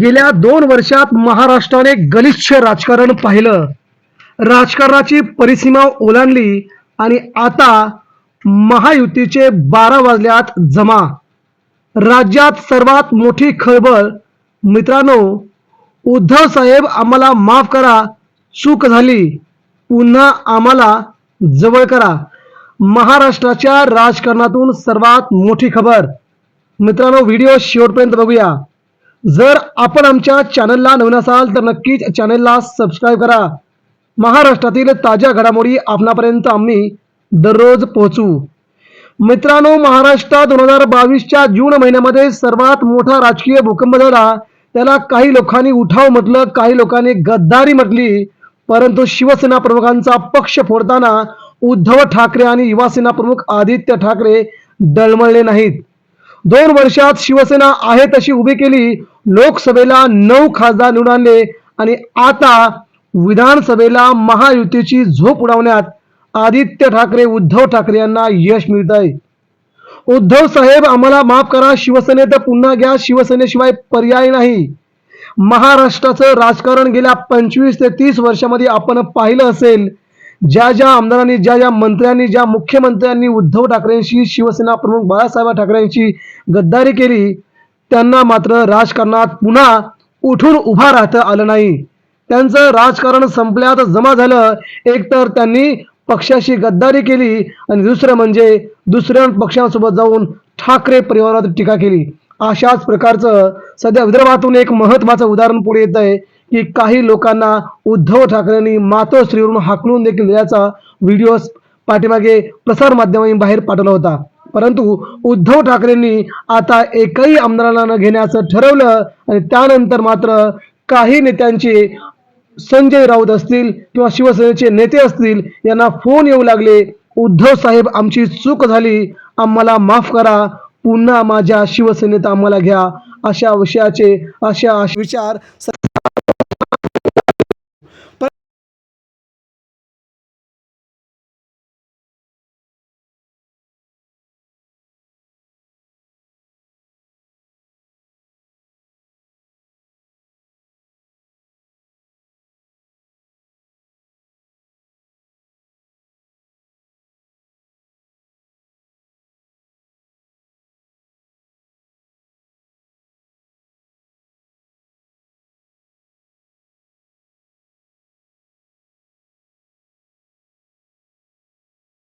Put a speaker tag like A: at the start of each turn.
A: गेल्या दोन वर्षात महाराष्ट्राने गलिच्छ राजकारण पाहिलं. राजकारणाची परिसीमा ओलांडली आणि आता महायुतीचे बारा वाजल्यात जमा. राज्यात सर्वात मोठी खळबळ मित्रांनो उद्धव साहेब आम्हाला माफ करा चूक झाली. पुन्हा आम्हाला जवळ करा. महाराष्ट्राच्या राजकारणातून सर्वात मोठी खबर. मित्रांनो व्हिडिओ शेवटपर्यंत बघूया. जर आपण आमच्या चॅनलला नवीन असाल तर नक्कीच चॅनलला सबस्क्राईब करा. महाराष्ट्रातील ताज्या घडामोडी आपणापर्यंत आम्ही दररोज पोहोचू. मित्रांनो महाराष्ट्रात दोन हजार बावीसच्या जून महिन्यामध्ये सर्वात मोठा राजकीय भूकंप झाला. त्याला काही लोकांनी उठाव म्हटलं काही लोकांनी गद्दारी म्हटली. परंतु शिवसेना प्रमुखांचा पक्ष फोडताना उद्धव ठाकरे आणि युवासेना प्रमुख आदित्य ठाकरे डळमळले नाहीत. दोन वर्षात शिवसेना आहे तशी उभी केली. लोकसभेला नऊ खासदार निवडून आणले आणि आता विधानसभेला महायुतीची झोप उडवण्यात आदित्य ठाकरे उद्धव ठाकरे यांना यश मिळत आहे उद्धव साहेब आम्हाला माफ करा शिवसेनेत पुन्हा घ्या शिवसेनेशिवाय पर्याय नाही. महाराष्ट्राचं राजकारण गेल्या पंचवीस ते तीस वर्षामध्ये आपण पाहिलं असेल ज्या ज्या आमदारांनी ज्या ज्या मंत्र्यांनी ज्या मुख्यमंत्र्यांनी उद्धव ठाकरेंशी शिवसेना प्रमुख बाळासाहेब ठाकरेंची गद्दारी केली त्यांना मात्र राजकारणात पुन्हा उठून उभा राहता आलं नाही. त्यांचं राजकारण संपल्यात जमा झालं. एकतर त्यांनी पक्षाशी गद्दारी केली आणि दुसरं म्हणजे दुसऱ्या पक्षांसोबत जाऊन ठाकरे परिवारात टीका केली. अशाच प्रकारचं सध्या विदर्भातून एक महत्वाचं उदाहरण पुढे येत आहे की काही लोकांना उद्धव ठाकरेंनी मातोश्रीवरून हाकलून देखील दिल्याचा व्हिडिओ पाठीमागे प्रसार माध्यमांनी बाहेर पाठवला होता. परंतु उद्धव ठाकरेंनी आता एकही आमदारांना न घेण्याचं ठरवलं आणि त्यानंतर मात्र काही नेत्यांचे संजय राऊत असतील किंवा शिवसेनेचे नेते असतील यांना फोन येऊ लागले. उद्धव साहेब आमची चूक झाली. आम्हाला माफ करा. पुन्हा माझ्या शिवसेनेत आम्हाला घ्या. अशा विषयाचे अशा विचार